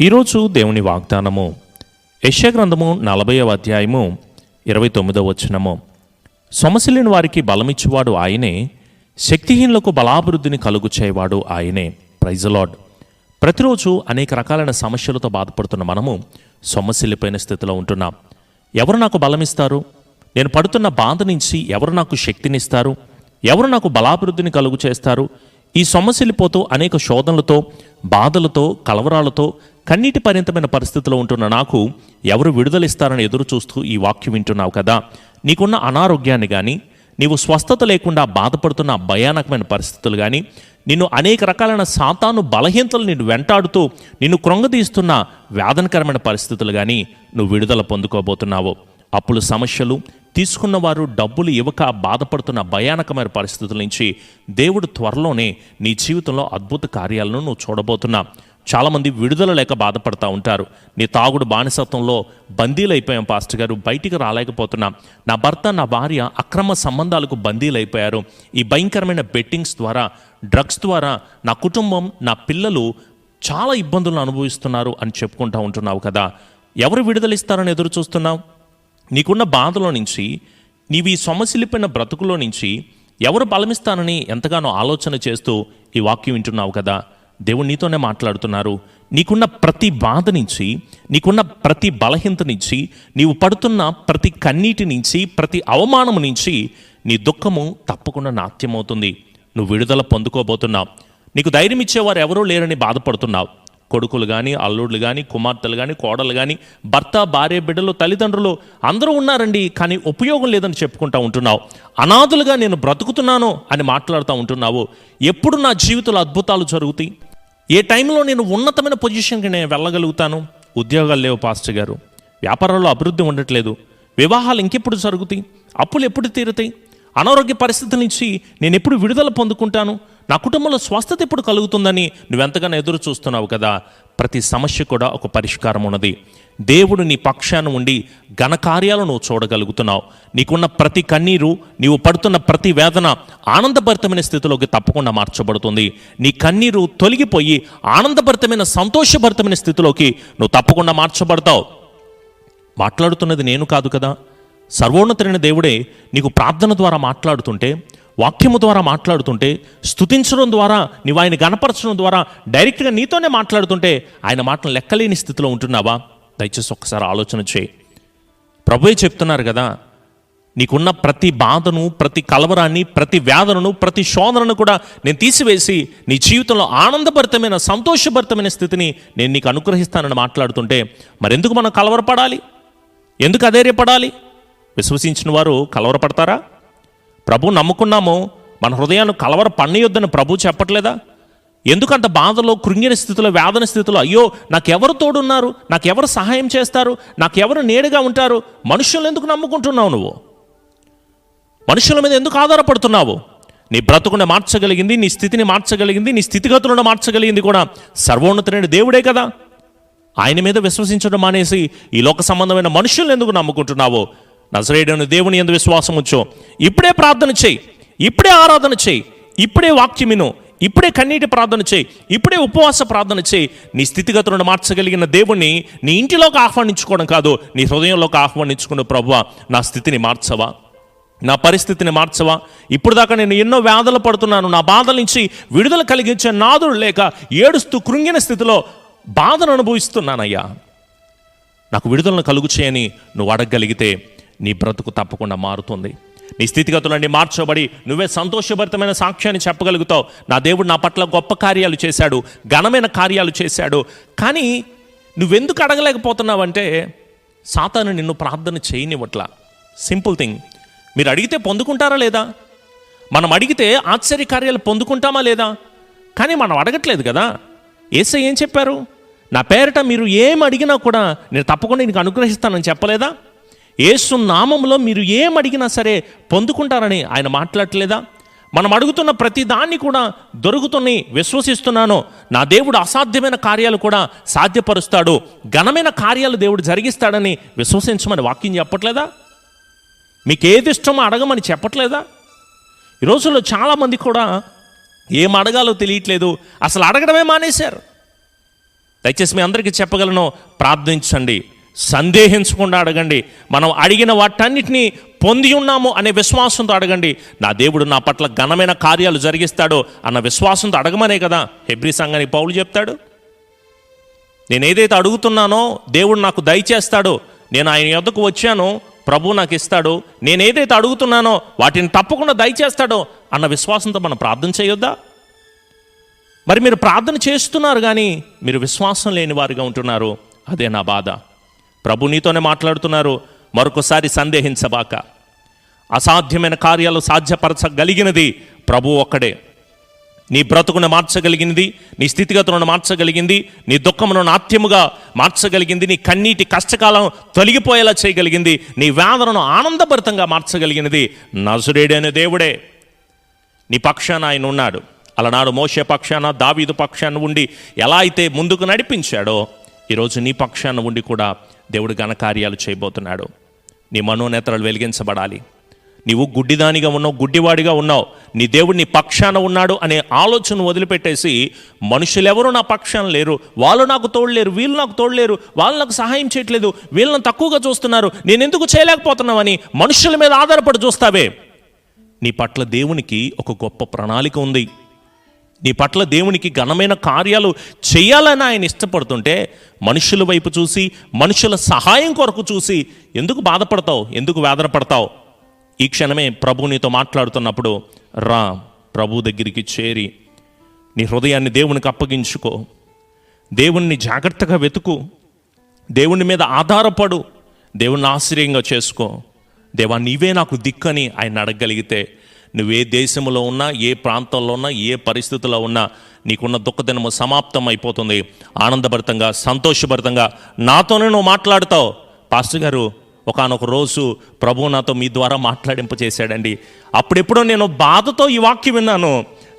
ఈరోజు దేవుని వాగ్దానము. యశగ్రంథము నలభైవ అధ్యాయము ఇరవై తొమ్మిదవ వచనము. సొమసిలిన వారికి బలమిచ్చువాడు ఆయనే శక్తిహీనులకు బలాభివృద్ధిని కలుగు చేయవాడు ఆయనే ప్రైజలాడ్ ప్రతిరోజు అనేక రకాలైన సమస్యలతో బాధపడుతున్న మనము సొమ్మసిల్లిపోయిన స్థితిలో ఉంటున్నాం. ఎవరు నాకు బలమిస్తారు? నేను పడుతున్న బాధ నుంచి ఎవరు నాకు శక్తినిస్తారు? ఎవరు నాకు బలాభివృద్ధిని కలుగు చేస్తారు ఈ సొమ్మసిల్లిపోతూ అనేక శోధనలతో బాధలతో కలవరాలతో కన్నీటి పరిమితమైన పరిస్థితిలో ఉంటున్న నాకు ఎవరు విడుదలిస్తారని ఎదురు చూస్తూ ఈ వాక్యం వింటున్నావు కదా. నీకున్న అనారోగ్యాన్ని కానీ నీవు స్వస్థత లేకుండా బాధపడుతున్న భయానకమైన పరిస్థితులు కానీ నిన్ను అనేక రకాలైన సాతాను బలహీనతలు నిన్ను వెంటాడుతూ నిన్ను క్రొంగదీస్తున్న వేదనకరమైన పరిస్థితులు కానీ నువ్వు విడుదల పొందుకోబోతున్నావు. అప్పులు సమస్యలు తీసుకున్న వారు డబ్బులు ఇవ్వక బాధపడుతున్న భయానకమైన పరిస్థితుల నుంచి దేవుడు త్వరలోనే నీ జీవితంలో అద్భుత కార్యాలను నువ్వు చూడబోతున్నా. చాలామంది విడుదల లేక బాధపడతా ఉంటారు. నీ తాగుడు బానిసత్వంలో బందీలైపోయాం పాస్టర్ గారు. బయటికి రాలేకపోతున్నా. నా భర్త నా భార్య అక్రమ సంబంధాలకు బందీలైపోయారు. ఈ భయంకరమైన బెట్టింగ్స్ ద్వారా డ్రగ్స్ ద్వారా నా కుటుంబం నా పిల్లలు చాలా ఇబ్బందులను అనుభవిస్తున్నారు అని చెప్పుకుంటా ఉంటున్నావు కదా. ఎవరు విడుదలిస్తారని ఎదురు చూస్తున్నావు నీకున్న బాధలో నుంచి నీవు ఈ బ్రతుకులో నుంచి ఎవరు బలమిస్తానని ఎంతగానో ఆలోచన చేస్తూ ఈ వాక్యం వింటున్నావు కదా? దేవుడు నీతోనే మాట్లాడుతున్నారు. నీకున్న ప్రతి బాధ నుంచి నీకున్న ప్రతి బలహీనత నుంచి నీవు పడుతున్న ప్రతి కన్నీటి నుంచి ప్రతి అవమానము నుంచి నీ దుఃఖము తప్పకుండా నాట్యమవుతుంది. నువ్వు విడుదల పొందుకోబోతున్నావు. నీకు ధైర్యం ఇచ్చేవారు ఎవరూ లేరని బాధపడుతున్నావు. కొడుకులు కానీ అల్లుళ్ళు కానీ కుమార్తెలు కానీ కోడలు కానీ భర్త భార్య బిడ్డలు తల్లిదండ్రులు అందరూ ఉన్నారండి కానీ ఉపయోగం లేదని చెప్పుకుంటా ఉంటున్నావు. అనాథులుగా నేను బ్రతుకుతున్నాను అని మాట్లాడుతూ ఉంటున్నావు. ఎప్పుడు నా జీవితంలో అద్భుతాలు జరుగుతాయి? ఏ టైంలో నేను ఉన్నతమైన పొజిషన్కి నేను వెళ్ళగలుగుతాను? ఉద్యోగాలు లేవు పాస్టర్ గారు. వ్యాపారంలో అభివృద్ధి ఉండట్లేదు. వివాహాలు ఇంకెప్పుడు జరుగుతాయి? అప్పులు ఎప్పుడు తీరుతాయి? అనారోగ్య పరిస్థితుల నుంచి నేను ఎప్పుడు విడుదల పొందుకుంటాను? నా కుటుంబంలో స్వస్థత ఎప్పుడు కలుగుతుందని నువ్వెంతగానో ఎదురు చూస్తున్నావు కదా? ప్రతి సమస్య కూడా ఒక పరిష్కారం ఉన్నది. దేవుడు నీ పక్షాన ఉండి ఘనకార్యాలు నువ్వు చూడగలుగుతున్నావు. నీకున్న ప్రతి కన్నీరు నీవు పడుతున్న ప్రతి వేదన ఆనందభరితమైన స్థితిలోకి తప్పకుండా మార్చబడుతుంది. నీ కన్నీరు తొలగిపోయి ఆనందభరితమైన సంతోషభరితమైన స్థితిలోకి నువ్వు తప్పకుండా మార్చబడతావు. మాట్లాడుతున్నది నేను కాదు కదా? సర్వోన్నతుడైన దేవుడే నీకు ప్రార్థన ద్వారా మాట్లాడుతుంటే వాక్యము ద్వారా మాట్లాడుతుంటే స్థుతించడం ద్వారా నీవు ఆయన గణపరచడం ద్వారా డైరెక్ట్గా నీతోనే మాట్లాడుతుంటే ఆయన మాటలు లెక్కలేని స్థితిలో ఉంటున్నావా? దయచేసి ఒక్కసారి ఆలోచన చేయి. ప్రభుయే చెప్తున్నారు కదా నీకున్న ప్రతి బాధను ప్రతి కలవరాన్ని ప్రతి వేదనను ప్రతి శోధనను కూడా నేను తీసివేసి నీ జీవితంలో ఆనందభరితమైన సంతోషభరితమైన స్థితిని నేను నీకు అనుగ్రహిస్తానని మాట్లాడుతుంటే మరెందుకు మనం కలవరపడాలి? ఎందుకు అధైర్యపడాలి? విశ్వసించిన వారు కలవరపడతారా? ప్రభు నమ్ముకున్నాము మన హృదయాన్ని కలవర పన్నయొద్దని ప్రభు చెప్పట్లేదా? ఎందుకంత బాధలో కృంగిన స్థితిలో వేదన స్థితిలో అయ్యో నాకెవరు తోడున్నారు? నాకెవరు సహాయం చేస్తారు? నాకెవరు నేడుగా ఉంటారు? మనుషులను ఎందుకు నమ్ముకుంటున్నావు నువ్వు? మనుషుల మీద ఎందుకు ఆధారపడుతున్నావు? నీ బ్రతుకుని మార్చగలిగింది నీ స్థితిని మార్చగలిగింది నీ స్థితిగతులను మార్చగలిగింది కూడా సర్వోన్నతుడైన దేవుడే కదా. ఆయన మీద విశ్వసించడం మానేసి ఈ లోక సంబంధమైన మనుషులను ఎందుకు నమ్ముకుంటున్నావు? నజరేయుడను దేవుని ఎందు విశ్వాసం ఉంచో. ఇప్పుడే ప్రార్థన చేయి. ఇప్పుడే ఆరాధన చేయి. ఇప్పుడే వాక్యమిను ఇప్పుడే కన్నీటి ప్రార్థన చేయి. ఇప్పుడే ఉపవాస ప్రార్థన చేయి. నీ స్థితిగతులను మార్చగలిగిన దేవుణ్ణి నీ ఇంటిలోకి ఆహ్వానించుకోవడం కాదు. నీ హృదయంలోకి ఆహ్వానించుకున్న ప్రభువా నా స్థితిని మార్చవా? నా పరిస్థితిని మార్చవా? ఇప్పుడు దాకా నేను ఎన్నో వ్యాధులు పడుతున్నాను. నా బాధల నుంచి విడుదల కలిగించే నాదుడు లేక ఏడుస్తూ కృంగిన స్థితిలో బాధను అనుభవిస్తున్నానయ్యా. నాకు విడుదలను కలుగు చేయని నువ్వు అడగగలిగితే నీ బ్రతుకు తప్పకుండా మారుతుంది. నీ స్థితిగతులన్నీ మార్చబడి నువ్వే సంతోషభరితమైన సాక్ష్యాన్ని చెప్పగలుగుతావు. నా దేవుడు నా పట్ల గొప్ప కార్యాలు చేశాడు ఘనమైన కార్యాలు చేశాడు. కానీ నువ్వెందుకు అడగలేకపోతున్నావంటే సాతాను నిన్ను ప్రార్థన చేయనివ్వట్లా. Simple thing. మీరు అడిగితే పొందుకుంటారా లేదా? మనం అడిగితే ఆశ్చర్య కార్యాలు పొందుకుంటామా లేదా? కానీ మనం అడగట్లేదు కదా. ఏసై ఏం చెప్పారు? నా పేరిట మీరు ఏం అడిగినా కూడా నేను తప్పకుండా నీకు అనుగ్రహిస్తానని చెప్పలేదా? ఏసు నామంలో మీరు ఏం అడిగినా సరే పొందుకుంటారని ఆయన మాట్లాడట్లేదా? మనం అడుగుతున్న ప్రతి దాన్ని కూడా దొరుకుతుంది విశ్వసిస్తున్నాను. నా దేవుడు అసాధ్యమైన కార్యాలు కూడా సాధ్యపరుస్తాడు. ఘనమైన కార్యాలు దేవుడు జరిగిస్తాడని విశ్వసించమని వాక్యం చెప్పట్లేదా? మీకు ఏది ఇష్టమో అడగమని చెప్పట్లేదా? ఈ రోజుల్లో చాలామంది కూడా ఏం అడగాలో తెలియట్లేదు. అసలు అడగడమే మానేశారు. దయచేసి మీ అందరికీ చెప్పగలను ప్రార్థించండి. సందేహించకుండా అడగండి. మనం అడిగిన వాటన్నిటినీ పొంది ఉన్నాము అనే విశ్వాసంతో అడగండి. నా దేవుడు నా పట్ల ఘనమైన కార్యాలు జరిగిస్తాడో అన్న విశ్వాసంతో అడగమనే కదా. హెబ్రి సంఘానికి పౌలు చెప్తాడు. నేను ఏదైతే అడుగుతున్నానో దేవుడు నాకు దయచేస్తాడో. నేను ఆయన యొద్దకు వచ్చానో. ప్రభు నాకు ఇస్తాడో. నేను ఏదైతే అడుగుతున్నానో వాటిని తప్పకుండా దయచేస్తాడో అన్న విశ్వాసంతో మనం ప్రార్థన చేయొద్దా? మరి మీరు ప్రార్థన చేస్తున్నారు కానీ మీరు విశ్వాసం లేని వారుగా ఉంటున్నారు. అదే నా బాధ. ప్రభు నీతోనే మాట్లాడుతున్నారు మరొకసారి సందేహించబాక. అసాధ్యమైన కార్యాలు సాధ్యపరచగలిగినది ప్రభు ఒక్కడే. నీ బ్రతుకును మార్చగలిగింది నీ స్థితిగతులను మార్చగలిగింది నీ దుఃఖమును నాట్యముగా మార్చగలిగింది నీ కన్నీటి కష్టకాలం తొలగిపోయేలా చేయగలిగింది నీ వేదనను ఆనందభరితంగా మార్చగలిగినది నజురేడైన దేవుడే. నీ పక్షాన ఆయన ఉన్నాడు. అలనాడు మోసే పక్షాన దావీదు పక్షాన ఉండి ఎలా అయితే ముందుకు నడిపించాడో ఈరోజు నీ పక్షాన ఉండి కూడా దేవుడు ఘనకార్యాలు చేయబోతున్నాడు. నీ మనోనేతలు వెలిగించబడాలి. నీవు గుడ్డిదానిగా ఉన్నావు గుడ్డివాడిగా ఉన్నావు. నీ దేవుడు నీ పక్షాన ఉన్నాడు అనే ఆలోచన వదిలిపెట్టేసి మనుషులెవరూ నా పక్షాన లేరు. వాళ్ళు నాకు తోడలేరు వీళ్ళు నాకు తోడలేరు వాళ్ళు నాకు సహాయం చేయట్లేదు వీళ్ళని తక్కువగా చూస్తున్నారు. నేను ఎందుకు చేయలేకపోతున్నావని మనుషుల మీద ఆధారపడి చూస్తావే. నీ పట్ల దేవునికి ఒక గొప్ప ప్రణాళిక ఉంది. నీ పట్ల దేవునికి ఘనమైన కార్యాలు చేయాలని ఆయన ఇష్టపడుతుంటే మనుషుల వైపు చూసి మనుషుల సహాయం కొరకు చూసి ఎందుకు బాధపడతావు? ఎందుకు వేదన పడతావు ఈ క్షణమే ప్రభు నీతో మాట్లాడుతున్నప్పుడు రా ప్రభు దగ్గరికి చేరి నీ హృదయాన్ని దేవునికి అప్పగించుకో. దేవుణ్ణి జాగ్రత్తగా వెతుకు. దేవుని మీద ఆధారపడు. దేవుణ్ణి ఆశ్చర్యంగా చేసుకో. దేవా నీవే నాకు దిక్కని ఆయన అడగగలిగితే నువ్వు ఏ దేశంలో ఉన్నా ఏ ప్రాంతంలో ఉన్నా ఏ పరిస్థితుల్లో ఉన్నా నీకున్న దుఃఖదినము సమాప్తం అయిపోతుంది ఆనందభరితంగా సంతోషభరితంగా నాతోనే నువ్వు మాట్లాడతావు. పాస్టర్ గారు ఒకానొక రోజు ప్రభు నాతో మీ ద్వారా మాట్లాడింప చేశాడండి అప్పుడెప్పుడో నేను బాధతో ఈ వాక్యం విన్నాను.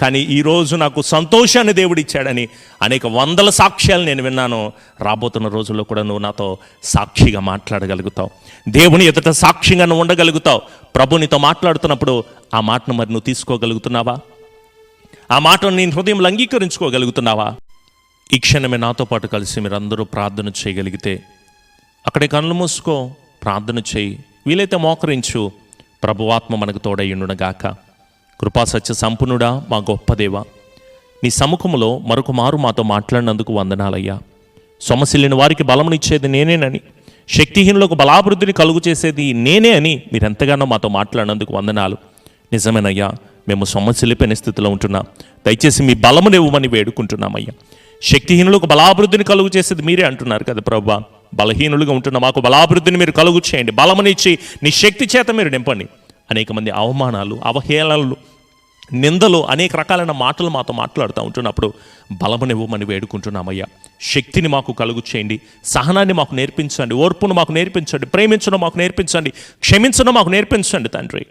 కానీ ఈరోజు నాకు సంతోషాన్ని దేవుడిచ్చాడని అనేక వందల సాక్ష్యాలు నేను విన్నాను. రాబోతున్న రోజుల్లో కూడా నువ్వు నాతో సాక్షిగా మాట్లాడగలుగుతావు. దేవుని ఎదుట సాక్షిగా నువ్వు ఉండగలుగుతావు. ప్రభు నీతో మాట్లాడుతున్నప్పుడు ఆ మాటను మరి నువ్వు తీసుకోగలుగుతున్నావా? ఆ మాటను నేను హృదయంలో అంగీకరించుకోగలుగుతున్నావా? ఈ క్షణమే నాతో పాటు కలిసి మీరందరూ ప్రార్థన చేయగలిగితే అక్కడే కళ్ళు మూసుకో ప్రార్థన చేయి వీలైతే మోకరించు. ప్రభువాత్మ మనకు తోడయ్యుండునగాక గాక సత్య సంపన్నుడా మా గొప్ప దేవ. నీ సముఖములో మరొక మారు మాతో మాట్లాడినందుకు వందనాలయ్యా. సొమసిల్లిన వారికి బలమునిచ్చేది నేనేనని శక్తిహీనులకు బలాభివృద్ధిని కలుగు చేసేది నేనే అని మీరెంతగానో మాతో మాట్లాడినందుకు వందనాలు. నిజమేనయ్యా మేము సొమ్మసిల్లిపోయిన స్థితిలో ఉంటున్నాం. దయచేసి మీ బలమునివ్వమని వేడుకుంటున్నామయ్యా. శక్తిహీనులకు బలాభివృద్ధిని కలుగు చేసేది మీరే అంటున్నారు కదా ప్రభా. బలహీనులుగా ఉంటున్న మాకు బలాభివృద్ధిని మీరు కలుగు చేయండి బలమునిచ్చి నీ శక్తి చేత మీరు నింపండి. అనేక మంది అవమానాలు అవహేళనలు నిందలు అనేక రకాలైన మాటలు మాతో మాట్లాడుతూ ఉంటున్నప్పుడు బలమునివ్వమని వేడుకుంటున్నామయ్యా. శక్తిని మాకు కలుగు చేయండి. సహనాన్ని మాకు నేర్పించండి. ఓర్పును మాకు నేర్పించండి. ప్రేమించడం మాకు నేర్పించండి. క్షమించడం మాకు నేర్పించండి తండ్రి.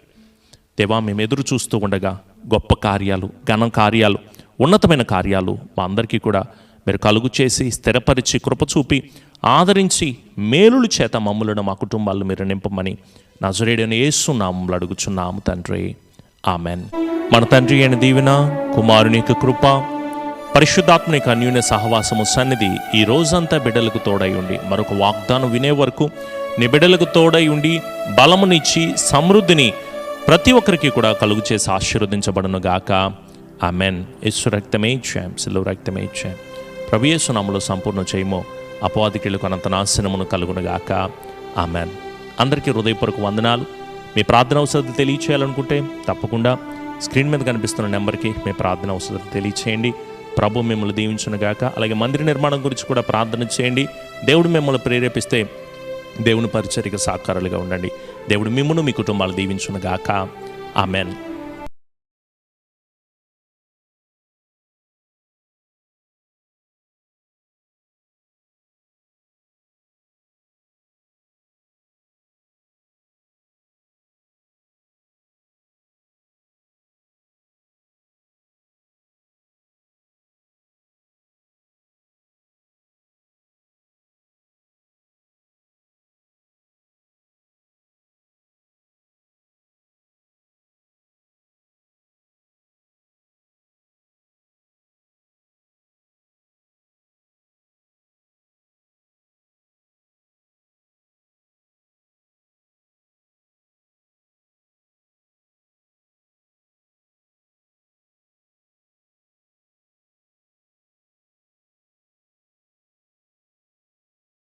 దేవా మేము ఎదురు చూస్తూ ఉండగా గొప్ప కార్యాలు ఘన కార్యాలు ఉన్నతమైన కార్యాలు మా అందరికీ కూడా మీరు కలుగు చేసి స్థిరపరిచి కృప చూపి ఆదరించి మేలులు చేత మమ్ములను మా కుటుంబాలను మీరు నింపమని నజరేడని ఏసునామంలో అడుగుచున్నాము తండ్రి. ఆమెన్. మన తండ్రి అయిన దీవెన కుమారుని యొక్క కృప పరిశుద్ధాత్మనిక అన్యూన్య సహవాసము సన్నిధి ఈ రోజంతా బిడ్డలకు తోడై ఉండి మరొక వాగ్దానం వినే వరకు నీ బిడ్డలకు తోడై ఉండి బలమునిచ్చి సమృద్ధిని ప్రతి ఒక్కరికి కూడా కలుగు చేసి ఆశీర్వదించబడను గాక. ఆమెన్. యేసు రక్తమే ఇచ్చాం సిల్లు రక్తమే ఇచ్చాం. ప్రభు సంపూర్ణ చేయమో అపవాదికిళ్ళకు అనంత నాశనమును కలుగునుగాక ఆమెన్. అందరికీ హృదయపూర్వక వందనాలు. మీ ప్రార్థన అవసరాలు తెలియచేయాలనుకుంటే తప్పకుండా స్క్రీన్ మీద కనిపిస్తున్న నెంబర్కి మీ ప్రార్థన అవసరాలు తెలియచేయండి. ప్రభు మిమ్మల్ని దీవించునుగాక అలాగే మందిర నిర్మాణం గురించి కూడా ప్రార్థన చేయండి. దేవుడు మిమ్మల్ని ప్రేరేపిస్తే దేవుని పరిచర్యకు సాకారాలుగా ఉండండి. దేవుడు మిమ్మల్ని మీ కుటుంబాలు దీవించునుగాక ఆమెన్.